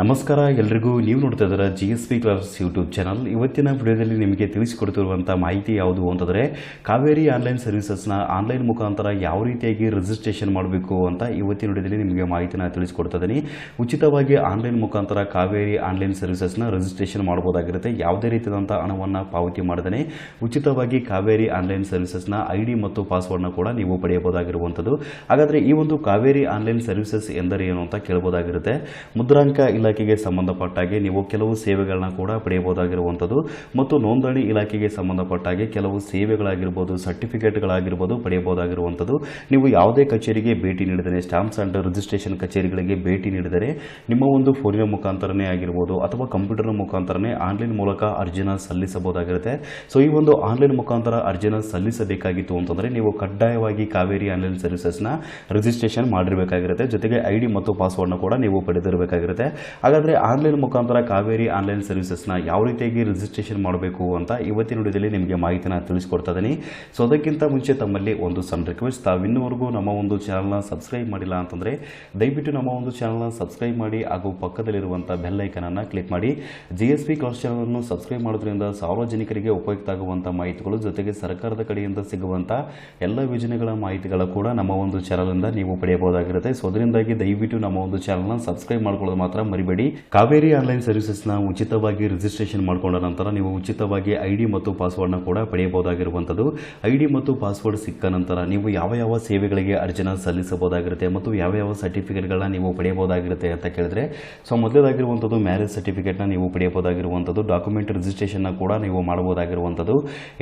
ನಮಸ್ಕಾರ, ಎಲ್ರಿಗೂ ನೀವು ನೋಡ್ತಾ ಇದ್ದೀರಾ G S P class YouTube channel ಇವತ್ತಿನ ವಿಡಿಯೋದಲ್ಲಿ ನಿಮಗೆ ತಿಳಿಸಿಕೊಡ್ತಿರುವಂಥ ಮಾಹಿತಿ ಯಾವುದು ಅಂತಂದರೆ, ಕಾವೇರಿ ಆನ್ಲೈನ್ ಸರ್ವಿಸಸ್ನ ಆನ್ಲೈನ್ ಮುಖಾಂತರ ಯಾವ ರೀತಿಯಾಗಿ ರಿಜಿಸ್ಟ್ರೇಷನ್ ಮಾಡಬೇಕು ಅಂತ ಇವತ್ತಿನ ವಿಡಿಯೋದಲ್ಲಿ ನಿಮಗೆ ಮಾಹಿತಿನ ತಿಳಿಸ್ಕೊಡ್ತಾ ಉಚಿತವಾಗಿ ಆನ್ಲೈನ್ ಮುಖಾಂತರ ಕಾವೇರಿ ಆನ್ಲೈನ್ ಸರ್ವಿಸಸ್ನ ರಿಜಿಸ್ಟ್ರೇಷನ್ ಮಾಡ್ಬೋದಾಗಿರುತ್ತೆ ಯಾವುದೇ ರೀತಿಯಾದಂಥ ಹಣವನ್ನು ಪಾವತಿ ಮಾಡದೇ ಉಚಿತವಾಗಿ ಕಾವೇರಿ ಆನ್ಲೈನ್ ಸರ್ವಿಸಸ್ನ ಐ ಡಿ ಮತ್ತು ಪಾಸ್ವರ್ಡ್ನ ಕೂಡ ನೀವು ಪಡೆಯಬಹುದಾಗಿರುವಂಥದ್ದು. ಹಾಗಾದರೆ ಈ ಒಂದು ಕಾವೇರಿ ಆನ್ಲೈನ್ ಸರ್ವಿಸಸ್ ಎಂದರೆ ಏನು ಅಂತ ಕೇಳಬಹುದಾಗಿರುತ್ತೆ. ಮುದ್ರಾಂಕ ಇಲಾಖೆಗೆ ಸಂಬಂಧಪಟ್ಟ ಹಾಗೆ ನೀವು ಕೆಲವು ಸೇವೆಗಳನ್ನ ಕೂಡ ಪಡೆಯಬಹುದಾಗಿರುವಂಥದ್ದು ಮತ್ತು ನೋಂದಣಿ ಇಲಾಖೆಗೆ ಸಂಬಂಧಪಟ್ಟ ಹಾಗೆ ಕೆಲವು ಸೇವೆಗಳಾಗಿರ್ಬೋದು, ಸರ್ಟಿಫಿಕೇಟ್ಗಳಾಗಿರ್ಬೋದು ಪಡೆಯಬಹುದಾಗಿರುವಂಥದ್ದು. ನೀವು ಯಾವುದೇ ಕಚೇರಿಗೆ ಭೇಟಿ ನೀಡಿದರೆ ಸ್ಟಾಂಪ್ಸ್ ಆ್ಯಂಡ್ ರಿಜಿಸ್ಟ್ರೇಷನ್ ಕಚೇರಿಗಳಿಗೆ ಭೇಟಿ ನೀಡಿದರೆ, ನಿಮ್ಮ ಒಂದು ಫೋನಿನ ಮುಖಾಂತರನೇ ಆಗಿರ್ಬೋದು ಅಥವಾ ಕಂಪ್ಯೂಟರ್ನ ಮುಖಾಂತರನೇ ಆನ್ಲೈನ್ ಮೂಲಕ ಅರ್ಜಿನ ಸಲ್ಲಿಸಬಹುದಾಗಿರುತ್ತೆ. ಸೊ, ಈ ಒಂದು ಆನ್ಲೈನ್ ಮುಖಾಂತರ ಅರ್ಜಿನ ಸಲ್ಲಿಸಬೇಕಾಗಿತ್ತು ಅಂತಂದರೆ ನೀವು ಕಡ್ಡಾಯವಾಗಿ ಕಾವೇರಿ ಆನ್ಲೈನ್ ಸರ್ವಿಸಸ್ನ ರಿಜಿಸ್ಟ್ರೇಷನ್ ಮಾಡಿರಬೇಕಾಗಿರುತ್ತೆ. ಜೊತೆಗೆ ಐ ಡಿ ಮತ್ತು ಪಾಸ್ವರ್ಡ್ನ ಕೂಡ ನೀವು ಪಡೆದಿರಬೇಕಾಗಿರುತ್ತೆ. ಹಾಗಾದರೆ ಆನ್ಲೈನ್ ಮುಖಾಂತರ ಕಾವೇರಿ ಆನ್ಲೈನ್ ಸರ್ವಿಸಸ್ನ ಯಾವ ರೀತಿಯಾಗಿ ರಿಜಿಸ್ಟ್ರೇಷನ್ ಮಾಡಬೇಕು ಅಂತ ಇವತ್ತಿನ ವಿಡಿಯೋದಲ್ಲಿ ನಿಮಗೆ ಮಾಹಿತಿನ ತಿಳಿಸ್ಕೊಡ್ತಾ ಇದ್ದೀನಿ ಸೊ ಅದಕ್ಕಿಂತ ಮುಂಚೆ ತಮ್ಮಲ್ಲಿ ಒಂದು ಸಣ್ಣ ರಿಕ್ವೆಸ್ಟ್ ತಾವಿನ್ನುವರೆಗೂ ನಮ್ಮ ಒಂದು ಚಾನಲ್ನ ಸಬ್ಸ್ಕ್ರೈಬ್ ಮಾಡಿಲ್ಲ ಅಂತಂದರೆ ದಯವಿಟ್ಟು ನಮ್ಮ ಒಂದು ಚಾನಲ್ನ ಸಬ್ಸ್ಕ್ರೈಬ್ ಮಾಡಿ ಹಾಗೂ ಪಕ್ಕದಲ್ಲಿರುವಂಥ ಬೆಲ್ ಐಕನನ್ನು ಕ್ಲಿಕ್ ಮಾಡಿ. ಜಿ ಎಸ್ ಪಿ ಕ್ಲಾಸ್ ಚಾನಲನ್ನು ಸಬ್ಸ್ಕ್ರೈಬ್ ಮಾಡೋದ್ರಿಂದ ಸಾರ್ವಜನಿಕರಿಗೆ ಉಪಯುಕ್ತ ಆಗುವಂಥ ಮಾಹಿತಿಗಳು ಜೊತೆಗೆ ಸರ್ಕಾರದ ಕಡೆಯಿಂದ ಸಿಗುವಂಥ ಎಲ್ಲ ಯೋಜನೆಗಳ ಮಾಹಿತಿಗಳ ಕೂಡ ನಮ್ಮ ಒಂದು ಚಾನಲಿಂದ ನೀವು ಪಡೆಯಬಹುದಾಗಿರುತ್ತೆ. ಸೊ ಅದರಿಂದಾಗಿ ದಯವಿಟ್ಟು ನಮ್ಮ ಒಂದು ಚಾನಲ್ನ ಸಬ್ಸ್ಕ್ರೈಬ್ ಮಾಡ್ಕೊಳ್ಳೋದು ಮಾತ್ರ ಮರಿಬೇಡಿ. ಕಾವೇರಿ ಆನ್ಲೈನ್ ಸರ್ವಿಸಸ್ನ ಉಚಿತವಾಗಿ ರಿಜಿಸ್ಟ್ರೇಷನ್ ಮಾಡಿಕೊಂಡ ನಂತರ ನೀವು ಉಚಿತವಾಗಿ ಐಡಿ ಮತ್ತು ಮತ್ತು ಪಾಸ್ವರ್ಡ್ನ ಕೂಡ ಪಡೆಯಬಹುದಾಗಿರುವಂಥದ್ದು. ಐಡಿ ಮತ್ತು ಪಾಸ್ವರ್ಡ್ ಸಿಕ್ಕ ನಂತರ ನೀವು ಯಾವ ಯಾವ ಸೇವೆಗಳಿಗೆ ಅರ್ಜಿನ ಸಲ್ಲಿಸಬಹುದಾಗಿರುತ್ತೆ ಮತ್ತು ಯಾವ ಯಾವ ಸರ್ಟಿಫಿಕೇಟ್ ಗಳನ್ನ ನೀವು ಪಡೆಯಬಹುದಾಗಿರುತ್ತೆ ಅಂತ ಕೇಳಿದ್ರೆ, ಸೊ ಮೊದಲೇದಾಗಿರುವಂಥದ್ದು ಮ್ಯಾರೇಜ್ ಸರ್ಟಿಫಿಕೇಟ್ನ ನೀವು ಪಡೆಯಬಹುದಾಗಿರುವಂಥದ್ದು. ಡಾಕ್ಯುಮೆಂಟ್ ರಿಜಿಸ್ಟ್ರೇಷನ್ನ ಕೂಡ ನೀವು ಮಾಡಬಹುದಾಗಿರುವಂಥದ್ದು.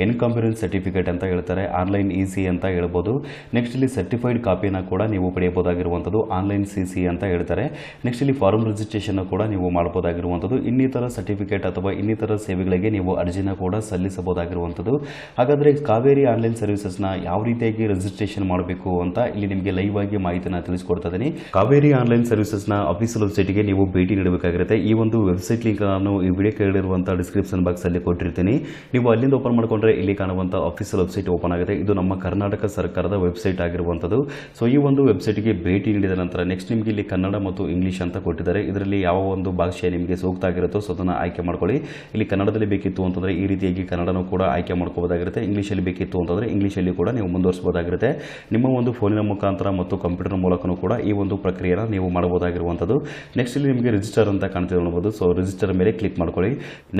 ಎನ್ಕಾಂಬಿರೆನ್ಸ್ ಸರ್ಟಿಫಿಕೇಟ್ ಅಂತ ಹೇಳ್ತಾರೆ ಆನ್ಲೈನ್ ಇ ಸಿ ಅಂತ ಹೇಳ್ಬೋದು. ನೆಕ್ಸ್ಟ್ ಇಲ್ಲಿ ಸರ್ಟಿಫೈಡ್ ಕಾಪಿನ ಕೂಡ ನೀವು ಪಡೆಯಬಹುದಾಗಿರುವಂಥದ್ದು ಆನ್ಲೈನ್ ಸಿ ಸಿ ಅಂತ ಹೇಳ್ತಾರೆ. ನೆಕ್ಸ್ಟ್ ಇಲ್ಲಿ ಫಾರ್ಮ್ ರಿಜಿಸ್ಟ್ರೇಷನ್ ಕೂಡ ನೀವು ಮಾಡಬಹುದಾಗಿರುವಂಥದ್ದು ಇನ್ನಿತರ ಸರ್ಟಿಫಿಕೇಟ್ ಅಥವಾ ಇನ್ನಿತರ ಸೇವೆಗಳಿಗೆ ನೀವು ಅರ್ಜಿನ ಕೂಡ ಸಲ್ಲಿಸಬಹುದಾಗಿರುವಂಥದ್ದು. ಹಾಗಾದರೆ ಕಾವೇರಿ ಆನ್ಲೈನ್ ಸರ್ವಿಸಸ್ನ ಯಾವ ರೀತಿಯಾಗಿ ರಿಜಿಸ್ಟ್ರೇಷನ್ ಮಾಡಬೇಕು ಅಂತ ಇಲ್ಲಿ ನಿಮಗೆ ಲೈವ್ ಆಗಿ ಮಾಹಿತಿನ ತಿಳಿಸ್ಕೊಡ್ತಾ ಇದ್ದೀನಿ. ಕಾವೇರಿ ಆನ್ಲೈನ್ ಸರ್ವಿಸಸ್ನ ವೆಬ್ಸೈಟ್ ವೆಬ್ಸೈಟ್ಗೆ ನೀವು ಭೇಟಿ ನೀಡಬೇಕಾಗಿರುತ್ತೆ. ಈ ಒಂದು ವೆಬ್ಸೈಟ್ ಲಿಂಕ್ ನಾನು ಈ ವಿಡಿಯೋ ಕೇಳಿರುವಂಥ ಡಿಸ್ಕ್ರಿಪ್ಷನ್ ಬಾಕ್ಸಲ್ಲಿ ಕೊಟ್ಟಿರ್ತೀನಿ. ನೀವು ಅಲ್ಲಿಂದ ಓಪನ್ ಮಾಡಿಕೊಂಡ್ರೆ ಇಲ್ಲಿ ಕಾಣುವಂಥ ಅಫಿಷಿಯಲ್ ವೆಬ್ಸೈಟ್ ಓಪನ್ ಆಗುತ್ತೆ. ಇದು ನಮ್ಮ ಕರ್ನಾಟಕ ಸರ್ಕಾರದ ವೆಬ್ಸೈಟ್ ಆಗಿರುವಂಥದ್ದು. ಸೊ ಈ ಒಂದು ವೆಬ್ಸೈಟ್ಗೆ ಭೇಟಿ ನೀಡಿದ ನಂತರ ನೆಕ್ಸ್ಟ್ ನಿಮಗೆ ಇಲ್ಲಿ ಕನ್ನಡ ಮತ್ತು ಇಂಗ್ಲೀಷ್ ಅಂತ ಕೊಟ್ಟಿದ್ದಾರೆ. ಇದರಲ್ಲಿ ಯಾವ ಒಂದು ಭಾಷೆ ನಿಮಗೆ ಸೂಕ್ತ ಆಗಿರುತ್ತೋ ಸೊ ಅದನ್ನು ಆಯ್ಕೆ ಮಾಡ್ಕೊಳ್ಳಿ. ಇಲ್ಲಿ ಕನ್ನಡದಲ್ಲಿ ಬೇಕಿತ್ತು ಅಂತಂದರೆ ಈ ರೀತಿಯಾಗಿ ಕನ್ನಡನೂ ಕೂಡ ಆಯ್ಕೆ ಮಾಡ್ಕೋಬೋದಾಗಿರುತ್ತೆ. ಇಂಗ್ಲೀಷಲ್ಲಿ ಬೇಕಿತ್ತು ಅಂತಂದರೆ ಇಂಗ್ಲೀಷಲ್ಲಿ ಕೂಡ ನೀವು ಮುಂದುವರಿಸಬಹುದಾಗಿರುತ್ತೆ. ನಿಮ್ಮ ಒಂದು ಫೋನಿನ ಮುಖಾಂತರ ಮತ್ತು ಕಂಪ್ಯೂಟರ್ ಮೂಲಕನೂ ಕೂಡ ಈ ಒಂದು ಪ್ರಕ್ರಿಯೆನ ನೀವು ಮಾಡಬಹುದಾಗಿರುವಂಥದ್ದು. ನೆಕ್ಸ್ಟ್ ಇಲ್ಲಿ ನಿಮಗೆ ರಿಜಿಸ್ಟರ್ ಅಂತ ಕಾಣ್ತಿದೆ ನೋಡ್ಬೋದು. ಸೊ ರಿಜಿಸ್ಟರ್ ಮೇಲೆ ಕ್ಲಿಕ್ ಮಾಡ್ಕೊಳ್ಳಿ.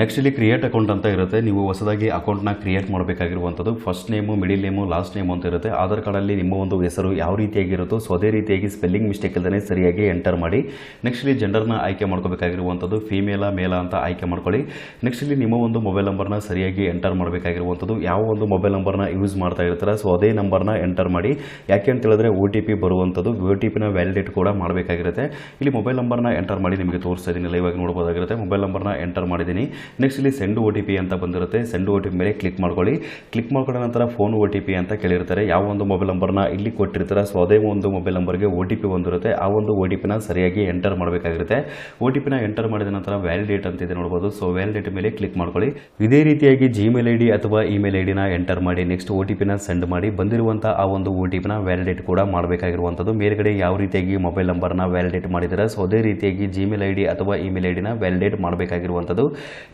ನೆಕ್ಸ್ಟ್ ಇಲ್ಲಿ ಕ್ರಿಯೇಟ್ ಅಕೌಂಟ್ ಅಂತ ಇರುತ್ತೆ. ನೀವು ಹೊಸದಾಗಿ ಅಕೌಂಟ್ನ create ಮಾಡಬೇಕಾಗಿರುವಂಥದ್ದು. First name middle name last name ಅಂತ ಇರುತ್ತೆ. ಆಧಾರ್ ಕಾರ್ಡಲ್ಲಿ ನಿಮ್ಮ ಒಂದು ಹೆಸರು ಯಾವ ರೀತಿಯಾಗಿರುತ್ತೋ ಸೊ ಅದೇ ರೀತಿಯಾಗಿ ಸ್ಪೆಲ್ಲಿಂಗ್ ಮಿಸ್ಟೇಕ್ ಇಲ್ಲದೇ ಸರಿಯಾಗಿ ಎಂಟರ್ ಮಾಡಿ. ನೆಕ್ಸ್ಟ್ ಇಲ್ಲಿ ಜೆಂಡರ್ನ ಆಯ್ಕೆ ಮಾಡ್ಕೋಬೇಕಾಗಿರುವಂಥದ್ದು ಫೀಮೇಲ ಮೇಲ ಅಂತ ಆಯ್ಕೆ ಮಾಡ್ಕೊಳ್ಳಿ. ನೆಕ್ಸ್ಟ್ ಇಲ್ಲಿ ನಿಮ್ಮ ಒಂದು ಮೊಬೈಲ್ ನಂಬರ್ನ ಸರಿಯಾಗಿ ಎಂಟರ್ ಮಾಡಬೇಕಾಗಿರುವಂಥದ್ದು ಯಾವ ಒಂದು ಮೊಬೈಲ್ ನಂಬರ್ನ ಯೂಸ್ ಮಾಡ್ತಾ ಇರ್ತಾರೆ ಸೊ ಅದೇ ನಂಬರ್ನ ಎಂಟರ್ ಮಾಡಿ. ಯಾಕೆ ಅಂತ ಹೇಳಿದ್ರೆ ಒ ಟಿ ಪಿ ಬರುವಂಥದ್ದು ಒ ಟಿ ಪಿನ ವ್ಯಾಲಿಡೇಟ್ ಕೂಡ ಮಾಡಬೇಕಾಗಿರುತ್ತೆ. ಇಲ್ಲಿ ಮೊಬೈಲ್ ನಂಬರ್ನ ಎಂಟರ್ ಮಾಡಿ ನಿಮಗೆ ತೋರಿಸ್ತಾ ಇದ್ದೀನಿ ಲೈವ್ ಆಗಿ ನೋಡ್ಬೋದಾಗಿರುತ್ತೆ. ಮೊಬೈಲ್ ನಂಬರ್ನ ಎಂಟರ್ ಮಾಡಿದ್ದೀನಿ. ನೆಕ್ಸ್ಟ್ ಇಲ್ಲಿ ಸೆಂಡ್ ಒ ಟಿ ಪಿ ಅಂತ ಬಂದಿರುತ್ತೆ. ಸೆಂಡ್ ಒ ಟಿ ಪಿ ಮೇಲೆ ಕ್ಲಿಕ್ ಮಾಡ್ಕೊಳ್ಳಿ. ಕ್ಲಿಕ್ ಮಾಡ್ಕೊಂಡ ನಂತರ ಫೋನ್ ಒ ಟಿ ಪಿ ಅಂತ ಕೇಳಿರ್ತಾರೆ. ಯಾವ ಒಂದು ಮೊಬೈಲ್ ನಂಬರ್ನ ಇಲ್ಲಿ ಕೊಟ್ಟಿರ್ತಾರೆ ಸೊ ಅದೇ ಒಂದು ಮೊಬೈಲ್ ನಂಬರ್ಗೆ ಒ ಟಿ ಪಿ ಬಂದಿರುತ್ತೆ. ಆ ಒಂದು ಒ ಟಿ ಪಿನ ಸರಿಯಾಗಿ ಎಂಟರ್ ಮಾಡಬೇಕಾಗಿರುತ್ತೆ. ಒ ಟಿ ಪಿನ ಎಂಟರ್ ಮಾಡಿದ ನಂತರ ವ್ಯಾಲಿಡೇಟ್ ಅಂತ ಇದೆ ನೋಡ್ಬೋದು. ಸೊ ವ್ಯಾಲಿಡೇಟ್ ಮೇಲೆ ಕ್ಲಿಕ್ ಮಾಡ್ಕೊಳ್ಳಿ. ಇದೇ ರೀತಿಯಾಗಿ ಜಿಮೇಲ್ ಐ ಡಿ ಅಥವಾ ಇಮೇಲ್ ಐ ಡಿನ ಎಂಟರ್ ಮಾಡಿ ನೆಕ್ಸ್ಟ್ ಒ ಟಿ ಪಿನ ಸೆಂಡ್ ಮಾಡಿ. ಬಂದಿರುವಂಥ ಆ ಒಂದು ಒ ಟಿ ಪಿನ ವ್ಯಾಲಿಡೇಟ್ ಕೂಡ ಮಾಡಬೇಕಾಗಿರುವಂಥದ್ದು. ಮೇಲ್ಗಡೆ ಯಾವ ರೀತಿಯಾಗಿ ಮೊಬೈಲ್ ನಂಬರ್ನ ವ್ಯಾಲಿಡೇಟ್ ಮಾಡಿದ್ದಾರೆ. ಸೊ ಅದೇ ರೀತಿಯಾಗಿ ಜಿಮೇಲ್ ಐ ಡಿ ಅಥವಾ ಇಮೇಲ್ ಐ ಡಿನ ವ್ಯಾಲಿಡೇಟ್ ಮಾಡಬೇಕಾಗಿರುವಂಥದ್ದು.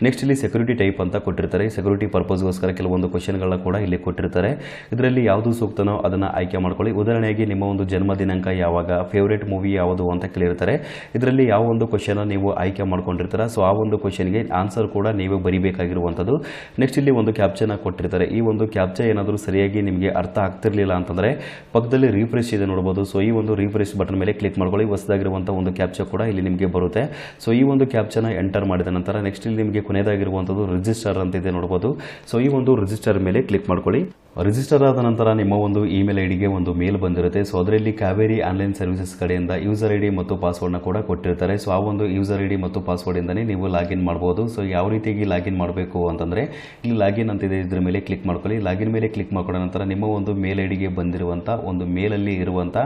ನೆಕ್ಸ್ಟ್ ಇಲ್ಲಿ ಸೆಕ್ಯೂರಿಟಿ ಟೈಪ್ ಅಂತ ಕೊಟ್ಟಿರ್ತಾರೆ. ಸೆಕ್ಯೂರಿಟಿ ಪರ್ಪಸ್ಗೋಸ್ಕರ ಕೆಲವೊಂದು ಕ್ವಶನ್ಗಳನ್ನ ಕೂಡ ಇಲ್ಲಿ ಕೊಟ್ಟಿರ್ತಾರೆ. ಇದರಲ್ಲಿ ಯಾವುದು ಸೂಕ್ತನೋ ಅದನ್ನು ಆಯ್ಕೆ ಮಾಡ್ಕೊಳ್ಳಿ. ಉದಾಹರಣೆಗೆ ನಿಮ್ಮ ಒಂದು ಜನ್ಮ ದಿನಾಂಕ ಯಾವಾಗ ಫೇವ್ರೇಟ್ ಮೂವಿ ಯಾವುದು ಅಂತ ಕೇಳಿರ್ತಾರೆ. ಇದರಲ್ಲಿ ಯಾವ ಒಂದು ಕ್ವಶನ್ ನೀವು ಆಯ್ಕೆ ಮಾಡ್ಕೊಂಡಿರ್ತಾರೆ? ಸೊ ಆ ಒಂದು ಕ್ವಶನ್ಗೆ ಆನ್ಸರ್ ಕೂಡ ನೀವು ಬರಿಬೇಕಾಗಿರುವಂಥದ್ದು. ನೆಕ್ಸ್ಟ್ ಇಲ್ಲಿ ಒಂದು ಕ್ಯಾಪ್ಚನ ಕೊಟ್ಟಿರ್ತಾರೆ. ಈ ಒಂದು ಕ್ಯಾಪ್ಚ ಏನಾದರೂ ಸರಿಯಾಗಿ ನಿಮಗೆ ಅರ್ಥ ಆಗ್ತಿರ್ಲಿಲ್ಲ ಅಂತಂದರೆ ಪಕ್ಕದಲ್ಲಿ ರೀಫ್ರೆಶ್ ಇದೆ ನೋಡ್ಬೋದು. ಸೊ ಈ ಒಂದು ರೀಫ್ರೆಶ್ ಬಟನ್ ಮೇಲೆ ಕ್ಲಿಕ್ ಮಾಡ್ಕೊಳ್ಳಿ. ಹೊಸದಾಗಿರುವಂಥ ಒಂದು ಕ್ಯಾಪ್ಚ ಕೂಡ ಇಲ್ಲಿ ನಿಮಗೆ ಬರುತ್ತೆ. ಸೊ ಈ ಒಂದು ಕ್ಯಾಪ್ಚನ ಎಂಟರ್ ಮಾಡಿದ ನಂತರ ನೆಕ್ಸ್ಟ್ ಇಲ್ಲಿ ನಿಮಗೆ ಕೊನೆಯದಾಗಿರುವಂಥದ್ದು ರಿಜಿಸ್ಟರ್ ಅಂತ ಇದೆ ನೋಡ್ಬೋದು. ಸೊ ಈ ಒಂದು ರಿಜಿಸ್ಟರ್ ಮೇಲೆ ಕ್ಲಿಕ್ ಮಾಡ್ಕೊಳ್ಳಿ. ರಿಜಿಸ್ಟರ್ ಆದ ನಂತರ ನಿಮ್ಮ ಒಂದು ಇಮೇಲ್ ಐ ಡಿಗೆ ಒಂದು ಮೇಲ್ ಬಂದಿರುತ್ತೆ. ಸೊ ಅದರಲ್ಲಿ ಕಾವೇರಿ ಆನ್ಲೈನ್ ಸರ್ವಿಸಸ್ ಕಡೆಯಿಂದ ಯೂಸರ್ ಐ ಡಿ ಮತ್ತು ಪಾಸ್ವರ್ಡ್ನ ಕೂಡ ಕೊಟ್ಟಿರ್ತಾರೆ. ಸೊ ಆ ಒಂದು ಯೂಸರ್ ಐ ಡಿ ಮತ್ತು ಪಾಸ್ವರ್ಡಿಂದನೇ ನೀವು ಲಾಗಿನ್ ಮಾಡ್ಬೋದು. ಸೊ ಯಾವ ರೀತಿಯಾಗಿ ಲಾಗಿನ್ ಮಾಡಬೇಕು ಅಂತಂದರೆ, ಇಲ್ಲಿ ಲಾಗಿನ್ ಅಂತಿದೆ ಇದ್ರ ಮೇಲೆ ಕ್ಲಿಕ್ ಮಾಡ್ಕೊಳ್ಳಿ. ಲಾಗಿನ್ ಮೇಲೆ ಕ್ಲಿಕ್ ಮಾಡ್ಕೊಂಡ ನಂತರ ನಿಮ್ಮ ಒಂದು ಮೇಲ್ ಐ ಡಿಗೆ ಬಂದಿರುವಂಥ ಒಂದು ಮೇಲಲ್ಲಿ ಇರುವಂಥ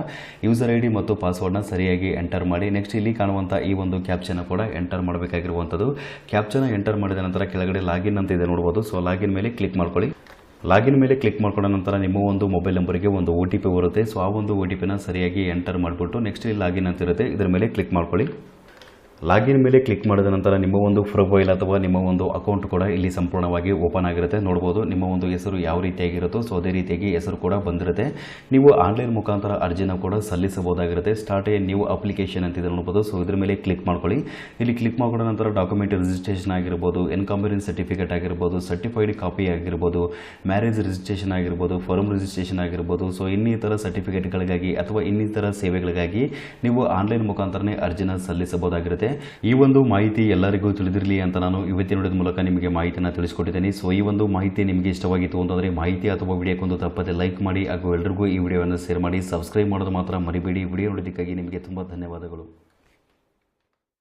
ಯೂಸರ್ ಐ ಡಿ ಮತ್ತು ಪಾಸ್ವರ್ಡ್ನ ಸರಿಯಾಗಿ ಎಂಟರ್ ಮಾಡಿ. ನೆಕ್ಸ್ಟ್ ಇಲ್ಲಿ ಕಾಣುವಂಥ ಈ ಒಂದು ಕ್ಯಾಪ್ಚನ ಕೂಡ ಎಂಟರ್ ಮಾಡಬೇಕಾಗಿರುವಂಥದ್ದು. ಕ್ಯಾಪ್ಚನ ಎಂಟರ್ ಮಾಡಿದ ನಂತರ ಕೆಳಗಡೆ ಲಾಗಿನ್ ಅಂತ ಇದೆ ನೋಡ್ಬೋದು. ಸೊ ಲಾಗಿನ್ ಮೇಲೆ ಕ್ಲಿಕ್ ಮಾಡ್ಕೊಳ್ಳಿ. ಲಾಗಿನ್ ಮೇಲೆ ಕ್ಲಿಕ್ ಮಾಡ್ಕೊಂಡ ನಂತರ ನಿಮ್ಮ ಒಂದು ಮೊಬೈಲ್ ನಂಬರ್ಗೆ ಒಂದು ಒ ಟಿ ಪಿ ಬರುತ್ತೆ. ಸೊ ಆ ಒಂದು ಒ ಟಿ ಪಿನ ಸರಿಯಾಗಿ ಎಂಟರ್ ಮಾಡಿಬಿಟ್ಟು ನೆಕ್ಸ್ಟ್ ಇಲ್ಲಿ ಲಾಗಿನ್ ಅಂತ ಇರುತ್ತೆ. ಇದರ ಮೇಲೆ ಕ್ಲಿಕ್ ಮಾಡ್ಕೊಳ್ಳಿ. ಲಾಗಿನ್ ಮೇಲೆ ಕ್ಲಿಕ್ ಮಾಡಿದ ನಂತರ ನಿಮ್ಮ ಒಂದು ಪ್ರೊಫೈಲ್ ಅಥವಾ ನಿಮ್ಮ ಒಂದು ಅಕೌಂಟ್ ಕೂಡ ಇಲ್ಲಿ ಸಂಪೂರ್ಣವಾಗಿ ಓಪನ್ ಆಗಿರುತ್ತೆ. ನೋಡ್ಬೋದು, ನಿಮ್ಮ ಒಂದು ಹೆಸರು ಯಾವ ರೀತಿಯಾಗಿರುತ್ತೋ, ಸೊ ಅದೇ ರೀತಿಯಾಗಿ ಹೆಸರು ಕೂಡ ಬಂದಿರುತ್ತೆ. ನೀವು ಆನ್ಲೈನ್ ಮುಖಾಂತರ ಅರ್ಜಿನ ಕೂಡ ಸಲ್ಲಿಸಬಹುದಾಗಿರುತ್ತೆ. ಸ್ಟಾರ್ಟ್ ಎ ನ್ಯೂ ಅಪ್ಲಿಕೇಶನ್ ಅಂತಿದೆ ನೋಡ್ಬೋದು. ಸೊ ಇದ್ರ ಮೇಲೆ ಕ್ಲಿಕ್ ಮಾಡ್ಕೊಳ್ಳಿ. ಇಲ್ಲಿ ಕ್ಲಿಕ್ ಮಾಡಿದ ನಂತರ ಡಾಕ್ಯುಮೆಂಟ್ ರಿಜಿಸ್ಟ್ರೇಷನ್ ಆಗಿರ್ಬೋದು ಎನ್ಕಂಬರಿನ್ ಸರ್ಟಿಫಿಕೇಟ್ ಆಗಿರ್ಬೋದು ಸರ್ಟಿಫೈಡ್ ಕಾಪಿ ಆಗಿರ್ಬೋದು ಮ್ಯಾರೇಜ್ ರಿಜಿಸ್ಟ್ರೇಷನ್ ಆಗಿರ್ಬೋದು ಫಾರ್ಮ್ ರಿಜಿಸ್ಟ್ರೇಷನ್ ಆಗಿರ್ಬೋದು. ಸೊ ಇನ್ನಿತರ ಸರ್ಟಿಫಿಕೇಟ್ಗಳಿಗಾಗಿ ಅಥವಾ ಇನ್ನಿತರ ಸೇವೆಗಳಿಗಾಗಿ ನೀವು ಆನ್ಲೈನ್ ಮುಖಾಂತರನೇ ಅರ್ಜಿನ ಸಲ್ಲಿಸಬಹುದಾಗಿರುತ್ತೆ. ಈ ಒಂದು ಮಾಹಿತಿ ಎಲ್ಲರಿಗೂ ತಿಳಿದಿರಲಿ ಅಂತ ನಾನು ಇವತ್ತಿನ ವಿಡಿಯೋದ ಮೂಲಕ ನಿಮಗೆ ಮಾಹಿತಿಯನ್ನು ತಿಳಿಸ್ಕೊಟ್ಟಿದ್ದೀನಿ. ಸೊ ಈ ಒಂದು ಮಾಹಿತಿ ನಿಮಗೆ ಇಷ್ಟವಾಗಿತ್ತು ಅಂತಂದರೆ ಮಾಹಿತಿ ಅಥವಾ ವಿಡಿಯೋಕ್ಕೊಂದು ತಪ್ಪದೆ ಲೈಕ್ ಮಾಡಿ ಹಾಗೂ ಎಲ್ಲರಿಗೂ ಈ ವಿಡಿಯೋವನ್ನು ಶೇರ್ ಮಾಡಿ ಸಬ್ಸ್ಕ್ರೈಬ್ ಮಾಡೋದು ಮಾತ್ರ ಮರಿಬೇಡಿ. ವಿಡಿಯೋ ನೋಡೋದಕ್ಕಾಗಿ ನಿಮಗೆ ತುಂಬ ಧನ್ಯವಾದಗಳು.